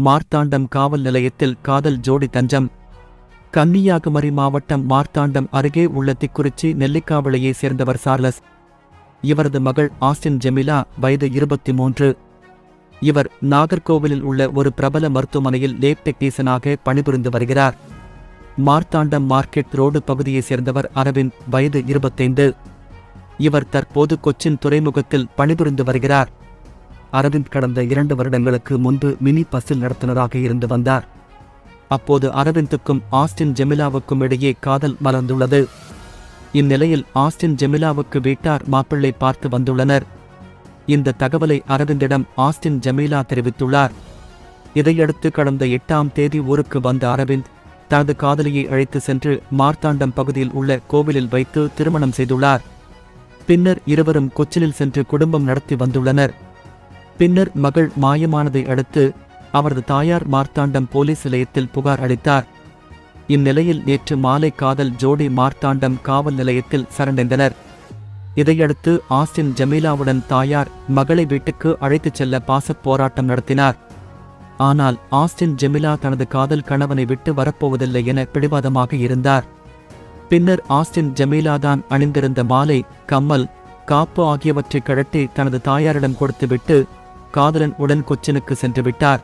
மார்த்தாண்டம் காவல் நிலையத்தில் காதல் ஜோடி தஞ்சம். கன்னியாகுமரி மாவட்டம் மார்த்தாண்டம் அருகே உள்ள திக்குறிச்சி நெல்லிக்காவிளையைச் சேர்ந்தவர் சார்லஸ். இவரது மகள் ஆஸ்டின் ஜெமிலா வயது இருபத்தி மூன்று இவர் நாகர்கோவிலில் உள்ள ஒரு பிரபல மருத்துவமனையில் லேப் டெக்னீசியனாக பணிபுரிந்து வருகிறார். மார்த்தாண்டம் மார்க்கெட் ரோடு பகுதியைச் சேர்ந்தவர் அரவிந்த் வயது இருபத்தைந்து. இவர் தற்போது கொச்சின் துறைமுகத்தில் பணிபுரிந்து வருகிறார். அரவிந்த் கடந்த இரண்டு வருடங்களுக்கு முன்பு மினி பஸ்ஸில் நடத்துனராக இருந்து வந்தார். அப்போது அரவிந்துக்கும் ஆஸ்டின் ஜெமிலாவுக்கும் இடையே காதல் மலர்ந்துள்ளது. இந்நிலையில் ஆஸ்டின் ஜெமிலாவுக்கு வீட்டார் மாப்பிள்ளை பார்த்து வந்துள்ளனர். இந்த தகவலை அரவிந்திடம் ஆஸ்டின் ஜமீலா தெரிவித்துள்ளார். இதையடுத்து கடந்த எட்டாம் தேதி ஊருக்கு வந்த அரவிந்த் தனது காதலியை அழைத்து சென்று மார்த்தாண்டம் பகுதியில் உள்ள கோவிலில் வைத்து திருமணம் செய்துள்ளார். பின்னர் இருவரும் கொச்சினில் சென்று குடும்பம் நடத்தி வந்துள்ளனர். பின்னர் மகள் மாயமானதை அடுத்து அவரது தாயார் மார்த்தாண்டம் போலீஸ் நிலையத்தில் புகார் அளித்தார். இந்நிலையில் நேற்று மாலை காதல் ஜோடி மார்த்தாண்டம் காவல் நிலையத்தில் சரணடைந்தனர். இதையடுத்து ஆஸ்டின் ஜமீலாவுடன் தாயார் மகளை வீட்டுக்கு அழைத்துச் செல்ல பாசப் போராட்டம் நடத்தினார். ஆனால் ஆஸ்டின் ஜெமிலா தனது காதல் கணவனை விட்டு வரப்போவதில்லை என பிடிவாதமாக இருந்தார். பின்னர் ஆஸ்டின் ஜமீலா தான் அணிந்திருந்த மாலை கம்மல் காப்பு ஆகியவற்றை கழட்டி தனது தாயாரிடம் கொடுத்துவிட்டு காதலன் உடன் கொச்சினுக்கு சென்று விட்டார்.